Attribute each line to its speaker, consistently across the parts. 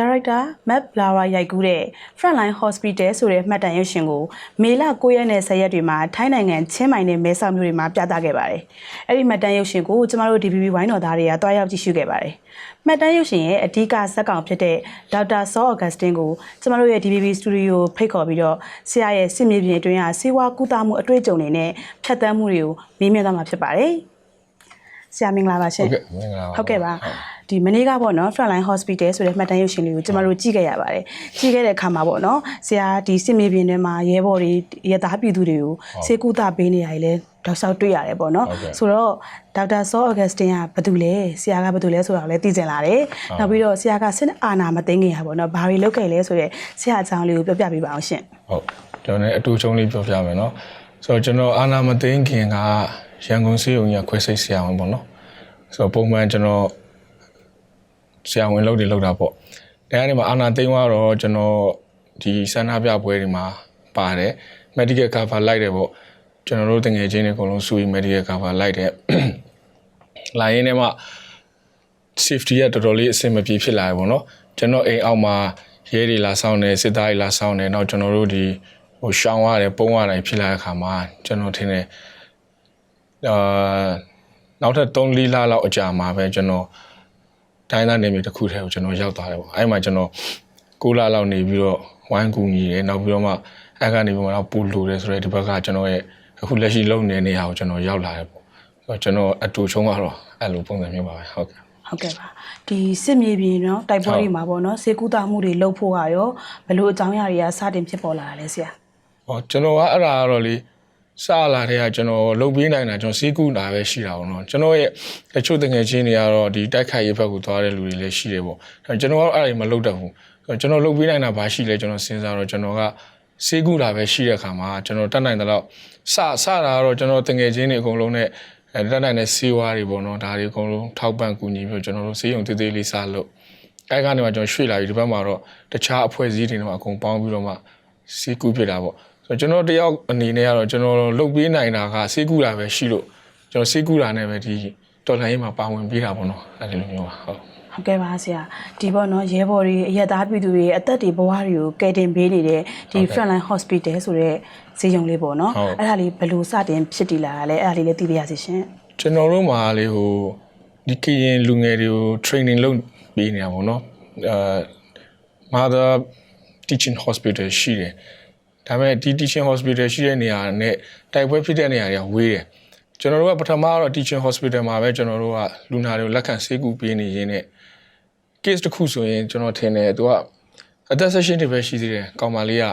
Speaker 1: ဒါရိုက်တာမက်ဘလာဝါရိုက်ကူးတဲ့ Frontline Hospital ဆိုတဲ့မှတ်တမ်းရုပ်ရှင်ကိုမေလ9ရက်နဲ့10ရက်တွေမှာထိုင်းနိုင်ငံချင်းမိုင်နဲ့မဲဆောက်မြို့တွေမှာပြသခဲ့ပါတယ်။အဲ့ဒီမှတ်တမ်းရုပ်ရှင်ကိုကျမတို့ DBB ဝိုင်းတော်သားတွေကတွားရောက်ကြည့်ရှုခဲ့ပါတယ်။မှတ်တမ်းရုပ်ရှင်ရဲ့အဓိကဇာတ်ကောင်ဖြစ်တဲ့ဒေါက်တာဆောအော်ဂတ်စတင်ကိုကျမတို့ရဲ့ DBB Studio ဖိတ်ခေါ်ပြီးတော့ဆရာရဲ့စစ်မြေပြင်အတွင်းကစေဝါကူတာမှုအတွေ့အကြုံတွေနဲ့ဖြတ်သန်းမှုတွေကိုမေးမြန်းသွားမှာဖြစ်ပါတယ်။ဆရာမင်္ဂလာပါရှင်
Speaker 2: ဟုတ်ကဲ့မင်္ဂလာပါ
Speaker 1: ဟုတ်ကဲ့ပါ ဒီမနေ့ကပေါ့နော် Frontline Hospital ဆိုတဲ့မှတ်တမ်းရုပ်ရှင်လေးကိုကျမတို့ကြည့်ခဲ့ရပါတယ်ကြည့်ခဲ့တဲ့အခါမှာပေါ့နော်ဆရာဒီစစ်မြေပြင်ထဲမှာရဲဘော်တွေရဲသားပြည်သူတွေကိုစေကူတာပေးနေရတယ်လဲတောက်လျှောက်တွေ့ရတယ်ပေါ့နော်ဆိုတော့ဒေါက်တာဆောအော်ဂတ်စတင်ကဘယ်သူလဲဆရာကဘယ်သူလဲဆိုတာကိုလည်းသိကျင်လာတယ်နောက်ပြီးတော့ဆရာကစစ်အာဏာမသိငင်ရပေါ့နော်ဘာတွေလုပ်ခဲ့လဲဆိုတော့ဆရာအကြောင်းလေးကိုပြောပြပေးပါအောင်ရှင်
Speaker 2: ဟုတ်ကျွန်တော်လည်းအတူချုံလေးပြောပြမယ်နော်ဆိုတော့ကျွန်တော်အာဏာမသိခင်ကရန်ကုန်စေယုံကြီးကခွဲစိတ်ဆရာဝန်ပေါ့နော်ဆိုတော့ပုံမှန်ကျွန်တော် ဆရာဝန်လုပ်တယ်လုပ်တာပေါ့တရားတွေမှာအာနာသိန်းကတော့ကျွန်တော်ဒီဆန္ဒပြပွဲတွေမှာပါတယ် medical cover လိုက်တယ်ပေါ့ကျွန်တော်တို့တငယ်ချင်းတွေအကုန်လုံးစူရီ medical cover လိုက်တယ်လာရင်းနဲ့မှ safety ကတော်တော်လေးအဆင်မပြေဖြစ်လာရပေါ့နော်ကျွန်တော်အိမ်အောက်မှာရဲတွေလာဆောင်တယ်စစ်သားတွေလာဆောင်တယ်နောက်ကျွန်တော်တို့ဒီဟိုရှောင်းရတယ်ပုံရတယ်ဖြစ်လာတဲ့အခါမှာကျွန်တော်ထင်တယ်အာနောက်ထပ်3-4လလောက်အကြာမှာပဲကျွန်တော် တိုင်းသားနေမြေတစ်ခုထဲကိုကျွန်တော်ရောက်သွားတယ်ပေါ့အဲ့မှာကျွန်တော်9လလောက်နေပြီးတော့ဝိုင်းကူညီတယ်နောက်ပြီးတော့မှအဲ့ကနေပြီးတော့ပူလူတယ်ဆိုတော့ဒီဘက်ကကျွန်တော်ရဲ့အခုလက်ရှိလုပ်နေတဲ့နေရာကိုကျွန်တော်ရောက်လာတယ်ပေါ့ဆိုတော့ကျွန်တော်အတူချုံကတော့အဲ့လိုပုံစံမျိုးပါပဲဟုတ်ကဲ့
Speaker 1: ဟုတ်ကဲ့ပါဒီစစ်မြေပြင်เนาะတိုက်ပွဲတွေမှာပေါ့เนาะစေကူတာမှုတွေလုပ်ဖို့ကရောဘယ်လိုအကြောင်းအရာတွေကစတင်ဖြစ်ပေါ်လာတာလဲဆရာ
Speaker 2: ဟောကျွန်တော်ကအဲ့ဒါကတော့လေ စလာတဲ့ကကျွန်တော်လုတ်ပေးနိုင်တာကျွန်တော်စီးကူတာပဲရှိတာပေါ့နော်ကျွန်တော်ရဲ့တချို့တငယ်ချင်းတွေကတော့ဒီတိုက်ခိုက်ရေးဘက်ကိုသွားတဲ့လူတွေလည်းရှိတယ်ပေါ့အဲကျွန်တော်ကတော့အဲ့ဒါမလုတ်တတ်ဘူးကျွန်တော်လုတ်ပေးနိုင်တာဘာရှိလဲကျွန်တော်စဉ်းစားတော့ကျွန်တော်ကစီးကူတာပဲရှိတဲ့အခါမှာကျွန်တော်တတ်နိုင်တဲ့တော့စစတာကတော့ကျွန်တော်တငယ်ချင်းတွေအကုန်လုံးနဲ့အဲတတ်နိုင်တဲ့စီးဝါးတွေပေါ့နော်ဒါတွေအကုန်လုံးထောက်ပံ့ကူညီပြီးကျွန်တော်တို့စေးရုံသေးသေးလေးစလို့အဲ့ကနေမှကျွန်တော်ရွှေ့လာပြီးဒီဘက်မှာတော့တခြားအဖွဲ့အစည်းတွေနဲ့အကုန်ပေါင်းပြီးတော့မှစီးကူဖြစ်တာပေါ့ဆိုတော့ ကျွန်တော်တယောက်အနေနဲ့ကတော့ကျွန်တော်လုတ်ပေးနိုင်တာကစေးကူတာပဲရှိလို့ကျွန်တော်စေးကူတာနဲ့ပဲဒီတော်လှန်ရေးမှာပါဝင်ပေးတာပေါ့နော်အဲဒီလိုမျိုးပါဟုတ်
Speaker 1: ဟုတ်ကဲ့ပါဆရာဒီပေါ့နော်ရဲဘော်တွေအရက်သားပြည်သူတွေအသက်တွေဘဝတွေကိုကယ်တင်ပေးနေတဲ့ဒီ Frontline Hospital ဆိုတဲ့ဈေးရုံလေးပေါ့နော်အဲ့ဒါလေးဘယ်လိုစတင်ဖြစ်တည်လာတာလဲအဲ့ဒါလေးလည်းသိပါရစေရှင်
Speaker 2: ကျွန်တော်တို့မှာလေဟိုဒီကရင်လူငယ်တွေကို training လုပ်ပေးနေတာပေါ့နော်အာ Mother Teaching Hospital ရှိတယ် ဒါပေမဲ့ဒီ teaching hospital ရှိတဲ့နေရာနဲ့တိုက်ပွဲဖြစ်တဲ့နေရာတွေကဝေးတယ်ကျွန်တော်တို့ကပထမတော့ teaching hospital မှာပဲကျွန်တော်တို့ကလူနာတွေကိုလက်ခံဆေးကုပေးနေရင်းနဲ့ case တစ်ခုဆိုရင်ကျွန်တော်ထင်တယ်သူကအသက်ဆက်ရှင်တွေပဲရှိသေးတယ်ကောင်မလေးက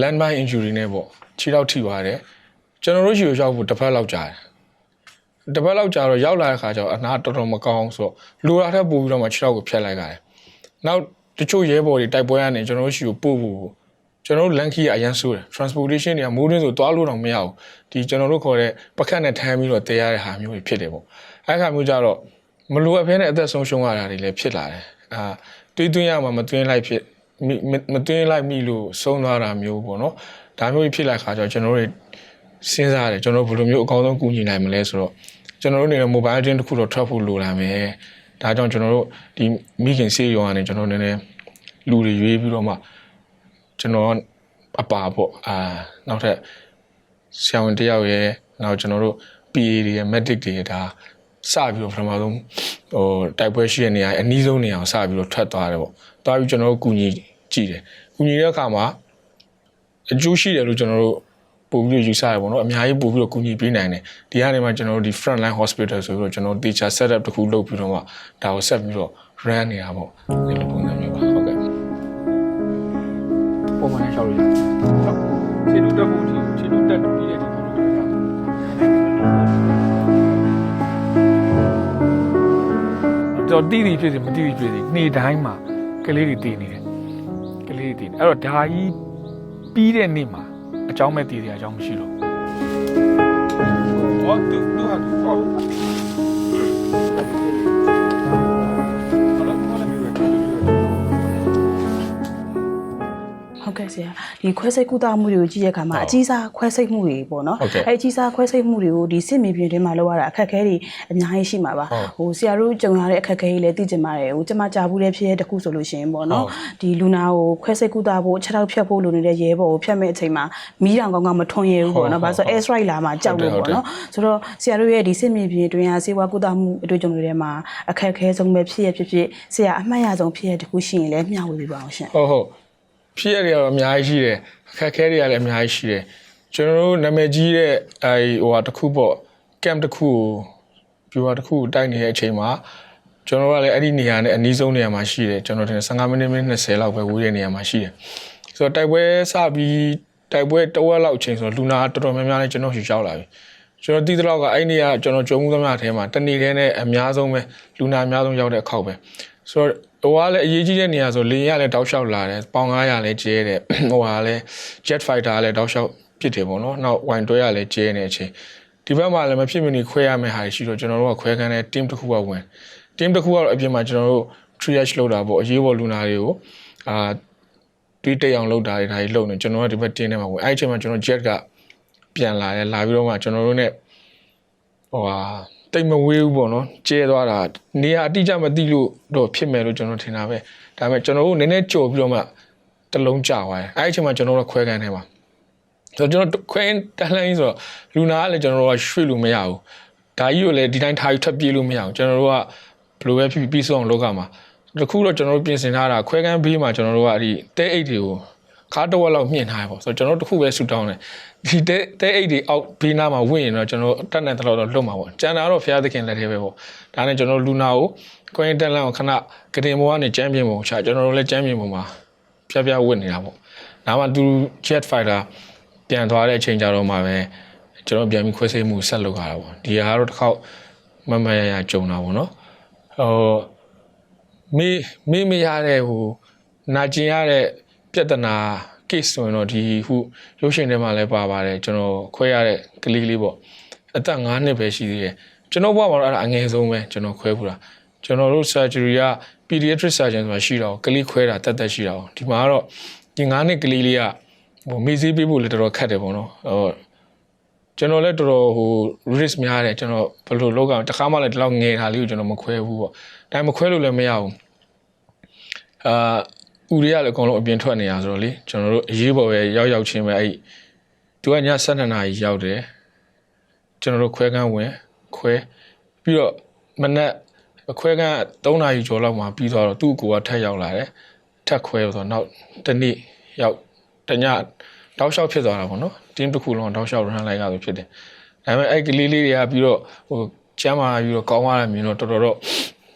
Speaker 2: landmine injury နဲ့ပေါ့ခြေထောက်ထိသွားတယ်ကျွန်တော်တို့ရှိကိုရောက်ဖို့တစ်ဖက်လောက်ကြာတယ်တစ်ပတ်လောက်ကြာတော့ရောက်လာတဲ့ခါကျတော့အနာတော်တော်မကောင်းဆိုတော့လူလာတဲ့ပို့ပြီးတော့မှခြေထောက်ကိုဖြတ်လိုက်ရတယ်နောက်တချို့ရဲဘော်တွေတိုက်ပွဲကနေကျွန်တော်တို့ရှိကိုပို့ဖို့ ကျွန်တော်တို့လန်ခီကအရန်ဆိုးတယ် transportation တွေကမိုးရင်းဆိုသွားလို့တော့မရဘူးဒီကျွန်တော်တို့ခေါ်တဲ့ပကတ်နဲ့ထမ်းပြီးတော့တဲရတဲ့ဟာမျိုးတွေဖြစ်တယ်ပေါ့အဲ့ခါမျိုးကြတော့မလိုအပ်ဖဲနဲ့အသက်ဆုံးရှုံးရတာတွေလည်းဖြစ်လာတယ်အာတွေးသွင်းရမှာမသွင်းလိုက်ဖြစ်မိမမသွင်းလိုက်မိလို့ဆုံးသွားတာမျိုးပေါ့နော်ဒါမျိုးကြီးဖြစ်လာခါကျတော့ကျွန်တော်တို့တွေစဉ်းစားရတယ်ကျွန်တော်တို့ဘယ်လိုမျိုးအကောင်းဆုံးကူညီနိုင်မလဲဆိုတော့ကျွန်တော်တို့အနေနဲ့ mobile team တစ်ခုတော့ထွက်ဖို့လိုလာမယ်ဒါကြောင့်ကျွန်တော်တို့ဒီမိခင်စေးရုံကနေကျွန်တော်နည်းနည်းလူတွေရွေးပြီးတော့မှ ကျွန်တော်အပါပေါ့အာနောက်ထပ်ဆရာဝန်တစ်ယောက်ရဲ့နောက်ကျွန်တော်တို့ PA တွေရဲ့ medic တွေရဲ့ဒါစပြီးတော့ပထမဆုံးဟိုတိုက်ပွဲရှိတဲ့နေရာအနည်းဆုံးနေရာကိုစပြီးတော့ထွက်သွားတယ်ပေါ့သွားပြီးကျွန်တော်တို့ကူညီကြည့်တယ်ကူညီတဲ့အခါမှာအကျိုးရှိတယ်လို့ကျွန်တော်တို့ပို့ပြီးတော့ယူဆရပါတော့အများကြီးပို့ပြီးတော့ကူညီပေးနိုင်တယ်ဒီကနေမှကျွန်တော်တို့ဒီ front line hospital ဆိုပြီးတော့ကျွန်တော်တို့ teacher setup တစ်ခုလုပ်ပြီးတော့မှဒါကိုဆက်ပြီးတော့ run နေတာပေါ့ဒီလိုပုံစံ ပုံ
Speaker 3: နဲ့ရှောက်လို့ရတယ်။ရှောက်ခြေတူတက်ဖို့အထိခြေတူတက်ပြီးတဲ့အထိပုံလို့ရတယ်။တော့တီးတီးဖြစ်စီမတီးတီးဖြစ်စီနေ့တိုင်းမှာကလေးတွေတည်နေတယ်။ကလေးတွေတည်နေ။အဲ့တော့ဓာကြီးပြီးတဲ့နေ့မှာအကြောင်းမဲ့တည်စရာအကြောင်းမရှိလို့။ဟောတူတူဟာ
Speaker 1: တူဟော ဆရာရာဒီခွဲစိတ်ကုသမှုတွေကိုကြည့်တဲ့အခါမှာ
Speaker 2: ဟုတ်
Speaker 1: အကြီးစားခွဲစိတ်မှုတွေပေါ့နော်
Speaker 2: ဟုတ်ကဲ့
Speaker 1: အဲအကြီးစားခွဲစိတ်မှုတွေကိုဒီစစ်မြေပြင်တွင်းမှာလောက်ရတာအခက်အခဲတွေအများကြီးရှိမှာပါ
Speaker 2: ဟုတ်
Speaker 1: ဟိုဆရာတို့ကြုံရတဲ့အခက်အခဲတွေလည်းသိကြပါတယ်ဟိုကျမကြားဘူးတဲ့ဖြစ်ရတစ်ခုဆိုလို့ရှိရင်ပေါ့နော်
Speaker 2: ဟုတ်
Speaker 1: ဒီလူနာကိုခွဲစိတ်ကုသဖို့ခြေထောက်ဖြတ်ဖို့လိုနေတဲ့ရဲဘော်ကိုဖြတ်မဲ့အချိန်မှာမီးတောင်ကောင်းကောင်းမထွန်ရဘူးပေါ့နော်
Speaker 2: ဟု
Speaker 1: ဘာ
Speaker 2: တ်
Speaker 1: လို့ဆို
Speaker 2: ဟုတ်
Speaker 1: air strike လာမှာကြောက်လို့
Speaker 2: ဟုတ်
Speaker 1: ပေါ့
Speaker 2: တယ်
Speaker 1: နော်ဆိုတော့ဆရာတို့ရဲ့ဒီစစ်မြေပြင်တွင်းကစေဝါကုသမှုအတွေ့အကြုံတွေထဲမှာအခက်အခဲဆုံးပဲဖြစ်ရဖြစ်ဖြစ်ဆရာအမှတ်ရဆုံးဖြစ်ရတစ်ခုရှိရင်လည်းမျှဝေပေးပါအောင်ရှင်
Speaker 2: ဟုတ်ဟုတ် ဖြစ်ရတွေကတော့အများကြီးရှိတယ်အခက်အခဲတွေကလည်းအများကြီးရှိတယ်ကျွန်တော်တို့နာမည်ကြီးတဲ့အဲဟိုဟာတစ်ခုပေါ့ camp တစ်ခုကိုပြူဟာတစ်ခုကိုတိုက်နေတဲ့အချိန်မှာကျွန်တော်တို့ကလည်းအဲ့ဒီနေရာနဲ့အနီးဆုံးနေရာမှာရှိတယ်ကျွန်တော်ထင်တယ်15မိနစ်မိနစ်20လောက်ပဲဝေးတဲ့နေရာမှာရှိတယ်ဆိုတော့တိုက်ပွဲစပြီးတိုက်ပွဲတစ်ဝက်လောက်အချိန်ဆိုတော့လူနာတော်တော်များများလည်းကျွန်တော်ရှူရောက်လာပြီကျွန်တော်သိသလောက်ကအဲ့ဒီနေရာကျွန်တော်ကြုံမှုသမျှအထဲမှာတနေ့တည်းနဲ့အများဆုံးပဲလူနာအများဆုံးရောက်တဲ့အခောက်ပဲဆိုတော့ ဟိုကလည်းအရေးကြီးတဲ့နေရာဆိုလေရင်ကလည်းတောက်လျှောက်လာတယ်ပေါင်900လည်းကျဲတယ်ဟိုကလည်း jet fighter ကလည်းတောက်လျှောက်ပစ်တယ်ပေါ့နော်နောက် wine တွဲကလည်းကျဲနေတဲ့အချိန်ဒီဘက်မှာလည်းမဖြစ်မနေခွဲရမယ့်ဟာတွေရှိတော့ကျွန်တော်တို့ကခွဲခန်းတဲ့ team တစ်ခုကဝင် team တစ်ခုကတော့အပြင်မှာကျွန်တော်တို့ triage လုပ်တာပေါ့အရေးပေါ်လူနာတွေကိုအာတွေးတိတ်အောင်လုပ်တာတွေဒါတွေလုပ်နေကျွန်တော်ကဒီဘက် team ထဲမှာဝင်အဲ့ဒီအချိန်မှာကျွန်တော် jet ကပြန်လာတယ်လာပြီးတော့မှကျွန်တော်တို့ ਨੇ ဟိုဟာ တိတ်မဝေးဘူးပေါ့နော်ကျဲသွားတာနေရာအတိအကျမသိလို့တော့ဖြစ်မယ်လို့ကျွန်တော်ထင်တာပဲဒါပေမဲ့ကျွန်တော်တို့နည်းနည်းကြော်ပြီးတော့မှတစ်လုံးကြာသွားတယ်အဲ့ဒီအချိန်မှာကျွန်တော်တို့ခွဲခန်းထဲမှာဆိုတော့ကျွန်တော်ခွဲတန်းလိုင်းဆိုတော့လူနာကလည်းကျွန်တော်တို့ကရွှေ့လို့မရဘူးဒါကြီးကိုလည်းဒီတိုင်းထားပြီးထပ်ပြေးလို့မရဘူးကျွန်တော်တို့ကဘယ်လိုပဲဖြစ်ဖြစ်ပြီးဆုံးအောင်လုပ်ရမှာတခုတော့ကျွန်တော်တို့ပြင်ဆင်ထားတာခွဲခန်းဘေးမှာကျွန်တော်တို့ကအဲ့ဒီတဲအိတ်တွေကို ခါတော့လောက်မြင့်ထားရပေါ့ဆိုတော့ကျွန်တော်တို့တစ်ခုပဲဆူတောင်းတယ်ဒီတဲတဲအိတ်တွေအောက်ဘေးနားမှာဝင်ရင်တော့ကျွန်တော်တက်တဲ့တော့တော့လွတ်မှာပေါ့ကျန်တာတော့ဖျားသခင်လက်ထဲပဲပေါ့ဒါနဲ့ကျွန်တော်လူနာကိုကွင်းတက်လန့်ကိုခဏကတင်ဘောကနေကျမ်းပြင်ပုံချကျွန်တော်တို့လည်းကျမ်းပြင်ပုံမှာဖျားဖျားဝတ်နေတာပေါ့ဒါမှသူ jet fighter ပြန်သွားတဲ့အချိန်ကြတော့မှပဲကျွန်တော်ပြန်ပြီးခွဲစိတ်မှုဆက်လုပ်ရတာပေါ့ဒီဟာကတော့တစ်ခေါက်မမရရကြုံတာပေါ့နော်ဟိုမေးမေးမရတဲ့ဟိုနာကျင်ရတဲ့ ပြဿနာ case ဆိုရင်တော့ဒီခုရုပ်ရှင်ထဲမှာလည်းပါပါတယ်ကျွန်တော်ခွဲရတဲ့ကလေးလေးပေါ့အသက်9နှစ်ပဲရှိသေးတယ်ကျွန်တော်ဘဝမှာတော့အဲ့ဒါအငယ်ဆုံးပဲကျွန်တော်ခွဲဖူးတာကျွန်တော်တို့ surgery က pediatric surgeon ဆိုတာရှိတော့ကလေးခွဲတာတက်တက်ရှိတာ哦ဒီမှာကတော့ဒီ9နှစ်ကလေးလေးကဟိုမေးစေးပေးဖို့လည်းတော်တော်ခက်တယ်ပေါ့နော်ဟိုကျွန်တော်လည်းတော်တော်ဟို risk များတယ်ကျွန်တော်ဘယ်လိုလုပ်ကောင်တစ်ခါမှလည်းဒီလောက်ငယ်တာလေးကိုကျွန်တော်မခွဲဘူးပေါ့ဒါပေမဲ့မခွဲလို့လည်းမရဘူးအာ ဥရိယလည်းအကုန်လုံးအပြင်ထွက်နေရဆိုတော့လေကျွန်တော်တို့အရေးပေါ်ပဲရောက်ရောက်ချင်းပဲအဲ့သူကည7:00နာရီရောက်တယ်ကျွန်တော်တို့ခွဲကန်းဝင်ခွဲပြီးတော့မနက်ခွဲကန်း3နာရီကျော်လောက်မှပြီးသွားတော့သူ့ကိုကထက်ရောက်လာတယ်ထက်ခွဲဆိုတော့နောက်တစ်နေ့ရောက်တညတောက်လျှောက်ဖြစ်သွားတာပေါ့နော်တင်းတစ်ခုလုံးတောက်လျှောက်ရမ်းလိုက်ရဆိုဖြစ်တယ်ဒါပေမဲ့အဲ့ကလေးလေးတွေကပြီးတော့ဟိုကျမ်းမာပြီးတော့ကောင်းသွားတယ်မြင်တော့တော်တော်တော့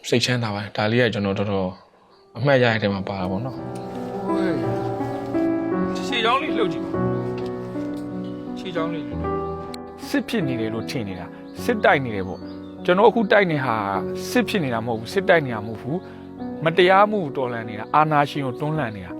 Speaker 2: စိတ်ချမ်းသာပါတယ်ဒါလေးကကျွန်တော်တော်တော် အမှတ်ရတဲ့ထဲမှာပါတာပေါ့နော်
Speaker 3: ခြေချောင်းလေးလှုပ်ကြည့်ပါခြေချောင်းလေးစစ်ဖြစ်နေတယ်လို့ထင်နေတာစစ်တိုက်နေတယ်ပေါ့ကျွန်တော်အခုတိုက်နေဟာစစ်ဖြစ်နေတာမဟုတ်ဘူးစစ်တိုက်နေတာမဟုတ်ဘူးမတရားမှုကိုတော်လှန်နေတာအာဏာရှင်ကိုတွန်းလှန်နေ
Speaker 2: တာ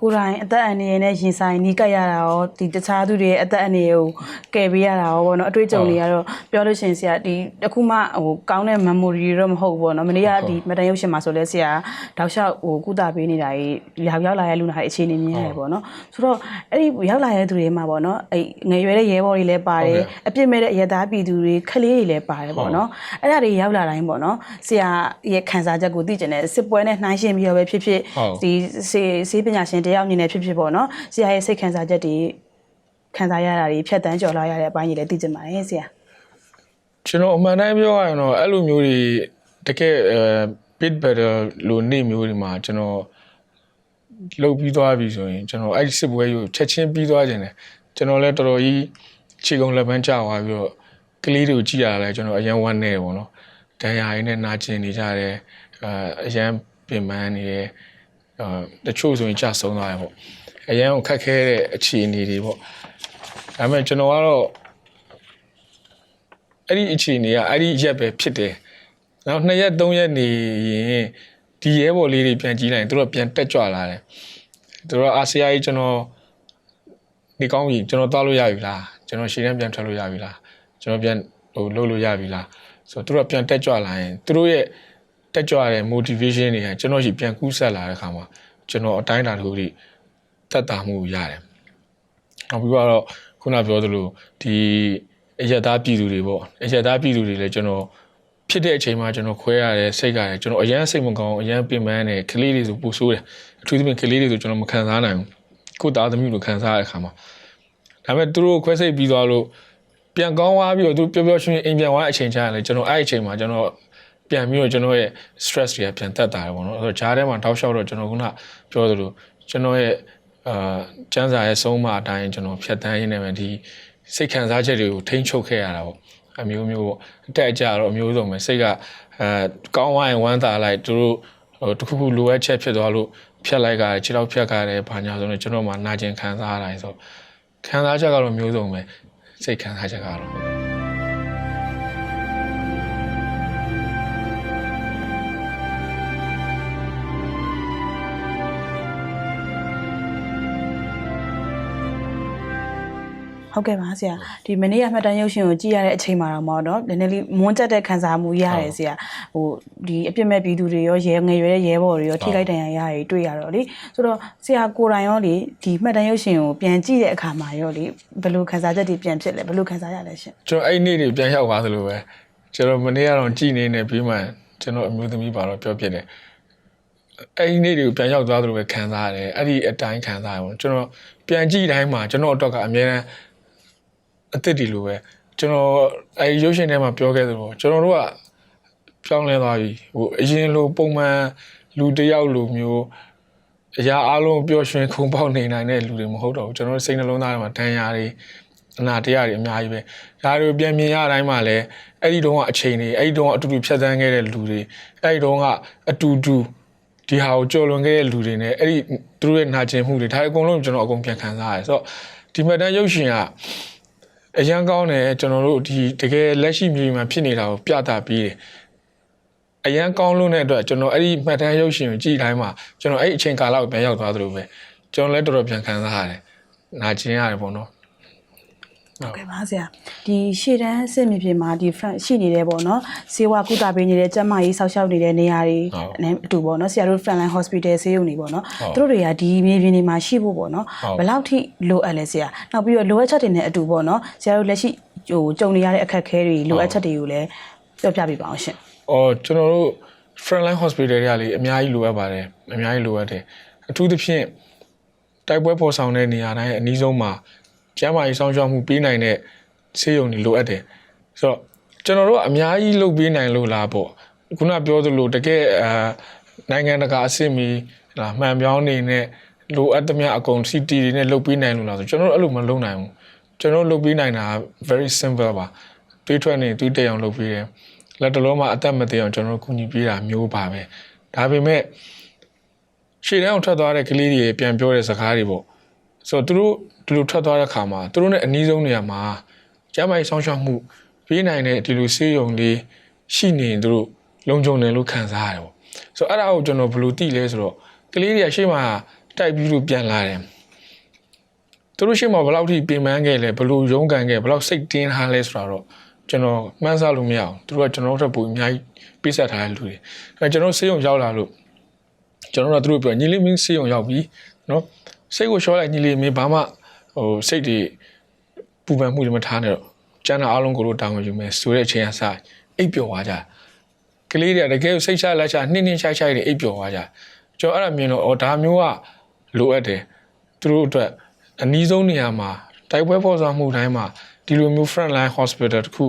Speaker 1: ကိုယ်တိုင်အသက်အန္တရာယ်နဲ့ရင်ဆိုင်နီးကပ်ရတာရောဒီတခြားသူတွေရဲ့အသက်အန္တရာယ်ကိုကယ်ပေးရတာရောပေါ့နော်အတွေ့အကြုံတွေကတော့ပြောလို့ရှိရင်ဆရာဒီအခုမှဟိုကောင်းတဲ့ memory တွေတော့မဟုတ်ဘူးပေါ့နော်မနေ့ကဒီမတန်ရုပ်ရှင်မှာဆိုလဲဆရာတောက်လျှောက်ဟိုကုသပေးနေတာကြီးရောက်ရောက်လာတဲ့လူနာတွေအခြေအနေမြင်ရတယ်ပေါ့နော်ဆိုတော့အဲ့ဒီရောက်လာတဲ့သူတွေမှာပေါ့နော်အဲ့ငယ်ရွယ်တဲ့ရဲဘော်တွေလည်းပါတယ်အပြစ်မဲ့တဲ့အရသားပြည်သူတွေခလေးတွေလည်းပါတယ်ပေါ့နော်အဲ့ဒါတွေရောက်လာတိုင်းပေါ့နော်ဆရာရဲ့ခံစားချက်ကိုသိကျင်တယ်စစ်ပွဲနဲ့နှိုင်းယှဉ်ပြီးတော့ပဲဖြစ်ဖြစ်
Speaker 2: ဟုတ်
Speaker 1: ဒီစေစေးပညာရှင်တယောက်အနေနဲ့ဖြစ်ဖြစ်ပေါ့နော်ဆရာရဲ့စိတ်ခံစားချက်တွေခံစားရတာတွေဖြတ်တန်းကြော်လာရတဲ့အပိုင်းကြီးလည်းသိကျင်ပါတယ်ဆရာ
Speaker 2: ကျွန်တော်အမှန်တိုင်းပြောရရင်တော့အဲ့လိုမျိုးတွေတကယ်အဲ bit better လို့နေမျိုးတွေမှာကျွန်တော်လုတ်ပြီးသွားပြီဆိုရင်ကျွန်တော်အဲ့ဒီစစ်ပွဲကိုချက်ချင်းပြီးသွားခြင်းတယ်ကျွန်တော်လည်းတော်တော်ကြီးခြေကုံလက်ပန်းကျသွားပြီးတော့ကလေးတွေကိုကြည့်ရတာလည်းကျွန်တော်အရန်ဝမ်းနေတယ်ပေါ့နော်ဒဏ်ရာရင်းနဲ့နာကျင်နေကြတယ်အဲအရန်ပင်ပန်းနေတယ် အဲတချို့ဆိုရင်ကြဆုံးသွားတယ်ပေါ့အရန်ကိုခက်ခဲတဲ့အခြေအနေတွေပေါ့ဒါပေမဲ့ကျွန်တော်ကတော့အဲ့ဒီအခြေအနေကအဲ့ဒီရက်ပဲဖြစ်တယ်။နောက်2ရက်3ရက်နေရင်ဒီရဲဘော်လေးတွေပြန်ကြည့်လိုက်ရင်သူတို့ပြန်တက်ကြွလာတယ်။သူတို့အာဆီယာကြီးကျွန်တော်ဒီကောင်းပြီကျွန်တော်သွားလို့ရပြီလား။ကျွန်တော်ရှေ့တန်းပြန်ထွက်လို့ရပြီလား။ကျွန်တော်ပြန်ဟိုလှုပ်လို့ရပြီလား။ဆိုတော့သူတို့ကပြန်တက်ကြွလာရင်သူတို့ရဲ့ တက်ကြွတဲ့ motivation တွေကကျွန်တော်ရှိပြန်ကူးဆက်လာတဲ့အခါမှာကျွန်တော်အတိုင်းအတာတစ်ခုထိတက်တာမှုရတယ်နောက်ပြီးတော့ခုနပြောသလိုဒီအယက်သားပြည်သူတွေပေါ့အယက်သားပြည်သူတွေလည်းကျွန်တော်ဖြစ်တဲ့အချိန်မှာကျွန်တော်ခွဲရတယ်စိတ်ကရတယ်ကျွန်တော်အရန်စိတ်မကောင်းအရန်ပင်ပန်းတယ်ကလေးတွေဆိုပူဆိုးတယ်အထူးသဖြင့်ကလေးတွေဆိုကျွန်တော်မခံစားနိုင်ဘူးကိုယ်သားသမီးလိုခံစားရတဲ့အခါမှာဒါပေမဲ့သူတို့ခွဲစိတ်ပြီးသွားလို့ပြန်ကောင်းသွားပြီးတော့သူပျော်ပျော်ရွှင်ရွှင်အိမ်ပြန်သွားတဲ့အချိန်ကျရင်လေကျွန်တော်အဲ့အချိန်မှာကျွန်တော် ပြန်ပြီးတော့ကျွန်တော်ရဲ့ stress တွေကပြန်တက်တာတယ်ပေါ့နော်အဲ့တော့ဂျားထဲမှာတောက်လျှောက်တော့ကျွန်တော်ခုနပြောသလိုကျွန်တော်ရဲ့အာကျန်းစာရဲ့ဆုံးမအတိုင်းကျွန်တော်ဖြတ်တန်းရင်းနေမယ်ဒီစိတ်ခံစားချက်တွေကိုထိန်းချုပ်ခဲ့ရတာပေါ့အမျိုးမျိုးပေါ့အတက်အကျတော့အမျိုးစုံပဲစိတ်ကအဲကောင်းဝိုင်းဝမ်းသာလိုက်သူတို့ဟိုတစ်ခုခုလိုအပ်ချက်ဖြစ်သွားလို့ဖြတ်လိုက်ကြတယ်ခြေထောက်ဖြတ်ကြတယ်ဘာညာဆိုတော့ကျွန်တော်မှနာကျင်ခံစားရတာဆိုတော့ခံစားချက်ကတော့မျိုးစုံပဲစိတ်ခံစားချက်ကတော့
Speaker 1: ဟုတ်ကဲ့ပါဆရာဒီမနေ့ကမှတ်တမ်းရုပ်ရှင်ကိုကြည့်ရတဲ့အချိန်မှာတော့မော်တော့နည်းနည်းလေးမွန်းကျက်တဲ့ခံစားမှုရတယ်ဆရာဟိုဒီအပြစ်မဲ့ပြည်သူတွေရောရဲငယ်ရွယ်တဲ့ရဲဘော်တွေရောထိလိုက်တန်ရာရတွေတွေ့ရတော့လေဆိုတော့ဆရာကိုယ်တိုင်ရောလေဒီမှတ်တမ်းရုပ်ရှင်ကိုပြန်ကြည့်တဲ့အခါမှာရောလေဘယ်လိုခံစားချက်တွေပြန်ဖြစ်လဲဘယ်လိုခံစားရလဲရှင်
Speaker 2: ကျွန်တော်အဲ့နေ့တွေပြန်ရောက်သွားသလိုပဲကျွန်တော်မနေ့ကတော့ကြည်နေနေပြီးမှကျွန်တော်အမျိုးသမီးပါတော့ပြောပြတယ်အဲ့ဒီနေ့တွေကိုပြန်ရောက်သွားသလိုပဲခံစားရတယ်အဲ့ဒီအတိုင်းခံစားရပါကျွန်တော်ပြန်ကြည့်တိုင်းမှာကျွန်တော်အတွက်က အများအား အသစ်ဒီလိုပဲကျွန်တော်အဲ့ဒီရုပ်ရှင်ထဲမှာပြောခဲ့သလိုကျွန်တော်တို့ကပြောင်းလဲသွားပြီဟိုအရင်လိုပုံမှန်လူတစ်ယောက်လိုမျိုးအရာအလုံးပျော်ရွှင်ခုန်ပေါက်နေနိုင်တဲ့လူတွေမဟုတ်တော့ဘူးကျွန်တော်တို့စိတ်နှလုံးသားထဲမှာဒဏ်ရာတွေအနာတရားတွေအများကြီးပဲဒါတွေပြန်မြင်ရတိုင်းမှာလည်းအဲ့ဒီတုန်းကအချိန်တွေအဲ့ဒီတုန်းကအတူတူဖြတ်သန်းခဲ့တဲ့လူတွေအဲ့ဒီတုန်းကအတူတူဒီဟာကိုကြော်လွန်ခဲ့တဲ့လူတွေနဲ့အဲ့ဒီသူတို့ရဲ့နာကျင်မှုတွေဒါအကုန်လုံးကျွန်တော်အကုန်ပြန်ခံစားရတယ်ဆိုတော့ဒီမှတ်တမ်းရုပ်ရှင်က အရန်ကောင်းတယ်ကျွန်တော်တို့ဒီတကယ်လက်ရှိမြေမှာဖြစ်နေတာကိုပြသပြီးတယ်အရန်ကောင်းလို့တဲ့အတွက်ကျွန်တော်အဲ့ဒီမှတ်တမ်းရုပ်ရှင်ကိုကြည့်တိုင်းမှာကျွန်တော်အဲ့ဒီအချိန်ကာလကိုပြန်ရောက်သွားသလိုပဲကျွန်တော်လည်းတော်တော်ပြန်ခံစားရတယ်နာကျင်ရတယ်ပေါ့နော်
Speaker 1: ဟုတ်ကဲ့ပါဆရာဒီရှေ့တန်းစစ်မြေပြင်မှာဒီ front ရှိနေတယ်ပေါ့နော်စေဝါကုသပေးနေတဲ့ကျန်းမာရေးဆောက်ရှောက်နေတဲ့နေရာတွေနဲ့အတူပေါ့နော်ဆရာတို့ front line hospital ဆေးရုံတွေပေါ့နော်သူတို့တွေကဒီမြေပြင်တွေမှာရှိဖို့ပေါ့နော်ဘယ်လောက်ထိလိုအပ်လဲဆရာနောက်ပြီးတော့လိုအပ်ချက်တွေနဲ့အတူပေါ့နော်ဆရာတို့လက်ရှိဟိုကြုံနေရတဲ့အခက်အခဲတွေလိုအပ်ချက်တွေကိုလည်းပြောပြပေးပါအောင်ရှင်
Speaker 2: အော်ကျွန်တော်တို့ frontline hospital တွေကလေအများကြီးလိုအပ်ပါတယ်အများကြီးလိုအပ်တယ်အထူးသဖြင့်တိုက်ပွဲပေါ်ဆောင်တဲ့နေရာတိုင်းအနည်းဆုံးမှာ ကျန်းမာရေးစောင့်ရှောက်မှုပေးနိုင်တဲ့ဆေးရုံတွေလိုအပ်တယ်ဆိုတော့ကျွန်တော်တို့အများကြီးလုပ်ပေးနိုင်လို့လားပေါ့ခုနပြောသလိုတကယ်အာနိုင်ငံတကာအဆင့်မီလာမှန်ပြောင်းနေနဲ့လိုအပ်သမျှအကုန် CT တွေနဲ့လုပ်ပေးနိုင်လို့လားဆိုကျွန်တော်တို့အဲ့လိုမလုပ်နိုင်ဘူးကျွန်တော်တို့လုပ်ပေးနိုင်တာ very simple ပါတွေးထွက်နေတွေးတက်အောင်လုပ်ပေးတယ်လက်တလုံးမှာအသက်မသေးအောင်ကျွန်တော်တို့ကူညီပေးတာမျိုးပါပဲဒါပေမဲ့ရှေ့တန်းအောင်ထွက်သွားတဲ့ကလေးတွေပြန်ပြောတဲ့စကားတွေပေါ့ ဆိုတော့သူတို့ဒီလိုထွက်သွားတဲ့ခါမှာသူတို့ ਨੇ အနည်းဆုံးနေရာမှာကျမ်းမာရေးဆောင်ရှောက်မှုပေးနိုင်တဲ့ဒီလိုဆေးရုံလေးရှိနေရင်သူတို့လုံခြုံတယ်လို့ခံစားရတယ်ပေါ့ဆိုတော့အဲ့ဒါကိုကျွန်တော်ဘယ်လိုသိလဲဆိုတော့ကလေးတွေကရှေ့မှာတိုက်ပြီးလို့ပြန်လာတယ်သူတို့ရှေ့မှာဘယ်လောက်ထိပြင်ပန်းခဲ့လဲဘယ်လိုရုန်းကန်ခဲ့ဘယ်လောက်စိတ်တင်းထားလဲဆိုတာတော့ကျွန်တော်မှန်းဆလို့မရအောင်သူတို့ကကျွန်တော်တို့ထပ်ပိုအများကြီးပြဆက်ထားတဲ့လူတွေအဲကျွန်တော်ဆေးရုံရောက်လာလို့ကျွန်တော်တို့ကသူတို့ပြောညီလေးမင်းဆေးရုံရောက်ပြီနော် စိတ်ကိုလျှောလိုက်ညီလေးမင်းဘာမှဟိုစိတ်တွေပူပန်မှုတွေမထားနဲ့တော့ကျန်တာအားလုံးကိုတို့တောင်းဝင်ယူမယ်ဆိုတဲ့အချိန်ကစအိပ်ပျော်သွားကြကလေးတွေကတကယ်စိတ်ချလက်ချနှင်းနှင်းရှိုက်ရှိုက်တွေအိပ်ပျော်သွားကြကျွန်တော်အဲ့ဒါမြင်တော့အော်ဒါမျိုးကလိုအပ်တယ်သူတို့အတွက်အနည်းဆုံးနေရာမှာတိုက်ပွဲပေါ်ဆောင်မှုတိုင်းမှာဒီလိုမျိုး front line hospital တခု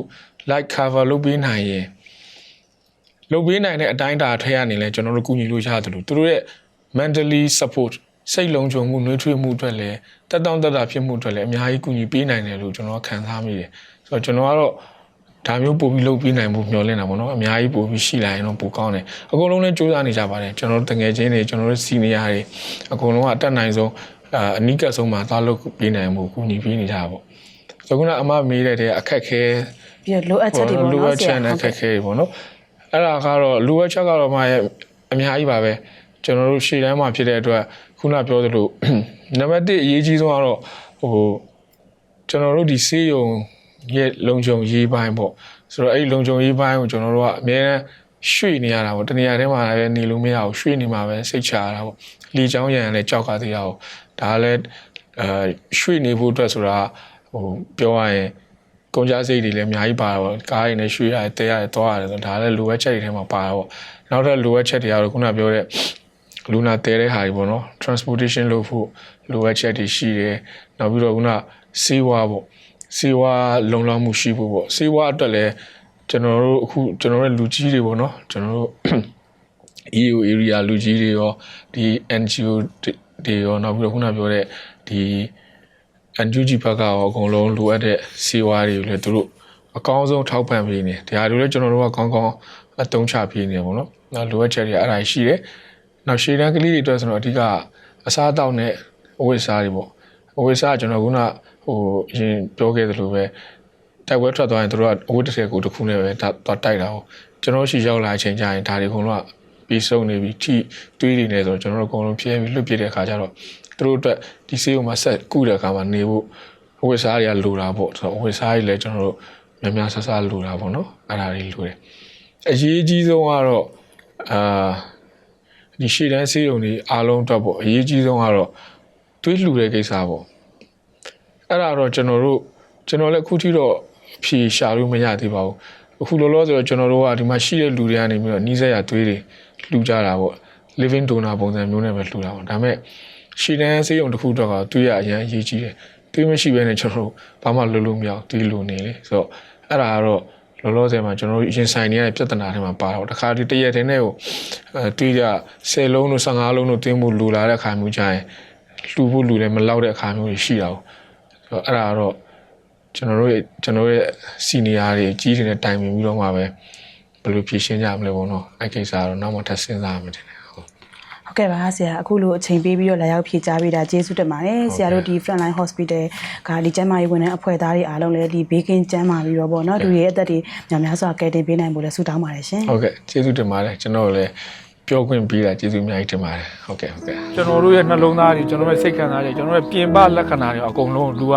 Speaker 2: like cover လုပ်ပေးနိုင်ရင်လုပ်ပေးနိုင်တဲ့အတိုင်းအတာထဲကနေလဲကျွန်တော်တို့ကူညီလို့ရတယ်လို့သူတို့ရဲ့ mentally support စိတ်လုံးချုံမှုနှွေးထွေးမှုအတွက်လည်းတက်တောင့်တက်တာဖြစ်မှုအတွက်လည်းအများကြီးကူညီပေးနိုင်တယ်လို့ကျွန်တော်ခံစားမိတယ်ဆိုတော့ကျွန်တော်ကတော့ဒါမျိုးပို့ပြီးလုပ်ပေးနိုင်မှုမျှော်လင့်တာပေါ့နော်အများကြီးပို့ပြီးရှိလာရင်တော့ပိုကောင်းတယ်အကုန်လုံးလည်းစူးစမ်းနေကြပါတယ်ကျွန်တော်တို့တငယ်ချင်းတွေကျွန်တော်တို့စီနီယာတွေအကုန်လုံးကအတက်နိုင်ဆုံးအာအနိကဆုံးမှာသွားလုပ်ပေးနိုင်မှုကူညီပေးနေကြတာပေါ့ဆိုတော့ခုနအမမေးတဲ့တဲ့အခက်ခဲ
Speaker 1: ပြီးတော့လိုအပ်ချက်တွေပေါ့
Speaker 2: လိုအ
Speaker 1: နော်
Speaker 2: ပ်ချက်နဲ့ခက်ခဲတွေပေါ့နော်အဲ့ဒါကတော့လိုအပ်ချက်ကတော့မှရဲ့အများကြီးပါပဲကျွန်တော်တို့ရှေ့တန်းမှာဖြစ်တဲ့အတွက် ခုနပြောသလိုနံပါတ်1အရေးကြီးဆုံးကတော့ဟိုကျွန်တော်တို့ဒီစေးရုံရဲ့လုံခြုံရေးပိုင်းပေါ့ဆိုတော့အဲ့ဒီလုံခြုံရေးပိုင်းကိုကျွန်တော်တို့ကအများအားရွှေ့နေရတာပေါ့တနေရာထဲမှာလည်းနေလို့မရဘူးရွှေ့နေမှာပဲစိတ်ချရတာပေါ့လေချောင်းရံလည်းကြောက်ခါသေးရအောင်ဒါလည်းအဲရွှေ့နေဖို့အတွက်ဆိုတာဟိုပြောရရင်ကုန်ကြစိတ်တွေလည်းအများကြီးပါတော့ကားတွေနဲ့ရွှေ့ရတယ်တဲရတယ်သွားရတယ်ဆိုတော့ဒါလည်းလိုအပ်ချက်တွေထဲမှာပါတော့နောက်ထပ်လိုအပ်ချက်တွေကတော့ခုနပြောတဲ့ လူနာတဲတဲ့ဟာတွေပေါ့နော် transportation လုပ်ဖို့လိုအပ်ချက်တွေရှိတယ်နောက်ပြီးတော့ခုနစေဝါပေါ့စေဝါလုံလောက်မှုရှိဖို့ပေါ့စေဝါအတွက်လည်းကျွန်တော်တို့အခုကျွန်တော်တို့လူကြီးတွေပေါ့နော်ကျွန်တော်တို့ EU area လူကြီးတွေရောဒီ NGO တွေရောနောက်ပြီးတော့ခုနပြောတဲ့ဒီ NGO ဘက်ကရောအကုန်လုံးလိုအပ်တဲ့စေဝါတွေကိုလည်းသူတို့အကောင်းဆုံးထောက်ပံ့ပေးနေတယ်ဒါတွေလည်းကျွန်တော်တို့ကကောင်းကောင်းအသုံးချပေးနေတယ်ပေါ့နော်နောက်လိုအပ်ချက်တွေအဲ့ဒါရှိတယ် နောက်ရှေ့တန်းကလေးတွေအတွက်ဆိုတော့အဓိကအစားအသောက်နဲ့အဝတ်အစားတွေပေါ့အဝတ်အစားကကျွန်တော်ခုနဟိုအရင်ပြောခဲ့သလိုပဲတိုက်ပွဲထွက်သွားရင်တို့ကအဝတ်တစ်ထည်ကိုတစ်ခုနဲ့ပဲဒါတော့တိုက်တာဟုတ်ကျွန်တော်ရှိရောက်လာအချိန်ကျရင်ဒါတွေအကုန်လုံးကပြီးဆုံးနေပြီထိတွေးနေတယ်ဆိုတော့ကျွန်တော်တို့အကုန်လုံးဖြဲပြီးလွတ်ပြစ်တဲ့အခါကျတော့သူတို့အတွက်ဒီစေးုံမှာဆက်ကုတဲ့အခါမှာနေဖို့အဝတ်စားတွေကလိုတာပေါ့ဆိုတော့အဝတ်စားတွေလည်းကျွန်တော်တို့များများဆဆလိုတာပေါ့နော်အဲ့ဒါတွေလိုတယ်အရေးကြီးဆုံးကတော့အာ ဒီရှေ့တန်းစေးုံတွေအားလုံးအတွက်ပေါ့အရေးကြီးဆုံးကတော့တွေးလှူတဲ့ကိစ္စပေါ့အဲ့ဒါတော့ကျွန်တော်တို့ကျွန်တော်လည်းအခုထိတော့အဖြေရှာလို့မရသေးပါဘူးအခုလောလောဆယ်တော့ကျွန်တော်တို့ကဒီမှာရှိတဲ့လူတွေကနေပြီးတော့နီးစက်ရသွေးတွေလှူကြတာပေါ့ living donor ပုံစံမျိုးနဲ့ပဲလှူတာပေါ့ဒါပေမဲ့ရှည်တန်းစေးရုံတစ်ခုတော့ကသွေးရအရင်အရေးကြီးတယ်သွေးမရှိဘဲနဲ့ကျွန်တော်တို့ဘာမှလုပ်လို့မရဘူးသွေးလိုနေလေဆိုတော့အဲ့ဒါကတော့ လောလောဆယ်မှာကျွန်တော်တို့ရင်ဆိုင်နေရတဲ့ပြဿနာတွေမှာပါတော့တခါဒီတရက်တည်းနဲ့ကိုအဲသွေးရ10လုံးတို့15လုံးတို့တင်းမှုလူလာတဲ့အခါမျိုးကျရင်လှူဖို့လူလည်းမလောက်တဲ့အခါမျိုးတွေရှိတာပေါ့ဆိုတော့အဲ့ဒါကတော့ကျွန်တော်တို့ရဲ့ကျွန်တော်ရဲ့စီနီယာတွေကြီးတွေနဲ့တိုင်ပင်ပြီးတော့မှပဲဘယ်လိုဖြေရှင်းကြမလဲပေါ့နော်အဲ့ကိစ္စကတော့နောက်မှထပ်စဉ်းစားရမယ်ထင်တယ် ဟုတ်
Speaker 1: ဟုတ်ကဲ့ပါဆရာအခုလိုအချိန်ပေးပြီးတော့လာရောက်ဖြေကြားပေးတာကျေးဇူးတင်ပါတယ်ဆရာတို့ဒီ frontline hospital ကဒီကျန်းမာရေးဝန်ထမ်းအဖွဲ့သားတွေအားလုံးလည်းဒီဘေးကင်းကျန်းမာပြီးတော့ဗောနော်သူတွေရဲ့အသက်တွေများများစွာကယ်တင်ပေးနိုင်ဖို့လည်းဆုတောင်းပါတယ်ရှင်
Speaker 2: ဟုတ်ကဲ့ကျေးဇူးတင်ပါတယ်ကျွန်တော်တို့လည်းပြောခွင့်ပေးတာကျေးဇူးအများကြီးတင်ပါတယ်ဟုတ်ကဲ့ဟုတ်ကဲ့
Speaker 3: ကျွန်တော်တို့ရဲ့နှလုံးသားတွေကျွန်တော်တို့ရဲ့စိတ်ခံစားတွေကျွန်တော်တို့ရဲ့ပြင်ပလက္ခဏာတွေအကုန်လုံးလူက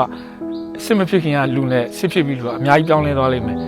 Speaker 3: စစ်မဖြစ်ခင်ကလူနဲ့စစ်ဖြစ်ပြီးလူကအများကြီးပြောင်းလဲသွားလိမ့်မယ်